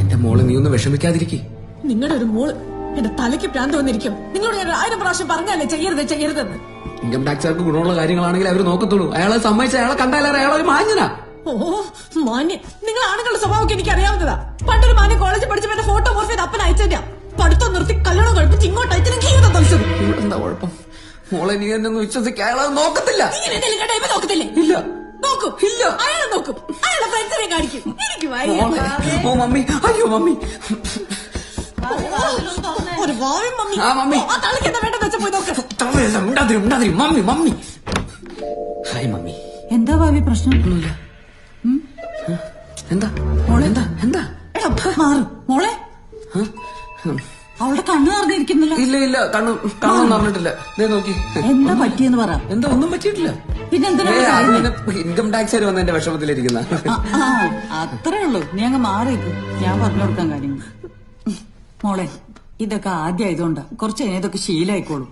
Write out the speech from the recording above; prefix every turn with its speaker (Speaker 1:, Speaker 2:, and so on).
Speaker 1: എന്റെ മോൾ നീ ഒന്ന് വിഷമിക്കാതിരിക്കേ.
Speaker 2: നിങ്ങളുടെ ഒരു മോൾ എന്റെ തലയ്ക്ക് ഭ്രാന്ത് വന്നിരിക്കും. നിങ്ങളോട് ഞാൻ ആയിരം പ്രാവശ്യം പറഞ്ഞല്ലേ ചെയ്യരുത് ചെയ്യരുതെന്ന്?
Speaker 1: ഇൻകം ടാക്സുകാർക്ക് ഗുണമുള്ള കാര്യങ്ങളാണെങ്കിൽ അവർ നോക്കത്തുള്ളൂ. അയാളെ സമ്മതിച്ച അയാളെ കണ്ടാലേ അയാളെ ഒരു മാഞ്ഞനാ
Speaker 2: ഓ മാന്യ നിങ്ങൾ ആണുങ്ങളുടെ സ്വഭാവമൊക്കെ എനിക്ക് അറിയാവുന്നതാ. പണ്ടൊരു മാന്യ കോളേജിൽ പഠിച്ചപ്പോ എന്റെ ഫോട്ടോ മോർഫ് ചെയ്ത് അപ്പൻ അയച്ചാ പഠിത്തം നിർത്തി കല്യാണം കഴിപ്പിച്ച് ഇങ്ങോട്ട് അയച്ചു ജീവിതം തൊലിച്ചത്
Speaker 1: ഇവിടെ എന്താ കുഴപ്പം? മോളെ നീ എന്നെ ഒന്ന് വിശ്വസിക്കുക അയാളെ നോക്കത്തില്ല.
Speaker 2: ഇങ്ങനെ എന്തെങ്കിലും കേട്ടാ ഇവ നോക്കത്തില്ലേ?
Speaker 1: ഇല്ല.
Speaker 2: നോക്കും.
Speaker 1: ഇല്ല.
Speaker 2: അയാളെ നോക്കും. അയാളെ ഫ്രണ്ട്സിനെ കാണിക്കും. എനിക്ക്
Speaker 1: ഓ മമ്മി. അയ്യോ മമ്മി.
Speaker 2: ഒരു വായും മമ്മി.
Speaker 1: ആ, മമ്മി.
Speaker 2: ആ പോയി നോക്ക്.
Speaker 1: തവയല്ല, ഉണ്ടാതിരി ഉണ്ടാതിരി. Mummy mummy. Hi mummy.
Speaker 3: എന്താ ഭാവി പ്രശ്നം?
Speaker 1: ഒന്നുമില്ല. എന്താ? മോളെ? എന്താ? എന്താ?
Speaker 3: എടാ മാറ്. മോളെ. അവളുടെ കണ്ണു നിറഞ്ഞിരിക്കുന്നില്ല.
Speaker 1: ഇല്ല ഇല്ല. കണ്ണു കണ്ണൊന്നും പറഞ്ഞിട്ടില്ല ദേ നോക്കി.
Speaker 3: എന്താ പറ്റിയെന്ന് പറ.
Speaker 1: എന്താ ഒന്നും പറ്റിയിട്ടില്ല. ഇൻകം ടാക്സ് വന്ന് എന്റെ വിഷമത്തിലിരിക്കുന്ന.
Speaker 3: അത്രേ ഉള്ളൂ. നീ അങ്ങ് മാറിയിരിക്കും ഞാൻ പറഞ്ഞു കൊടുക്കാൻ കാര്യങ്ങൾ മോളെ ഇതൊക്കെ ആദ്യമായതുകൊണ്ടാ കുറച്ച് കഴിഞ്ഞാൽ ഇതൊക്കെ ശീലമായിക്കോളും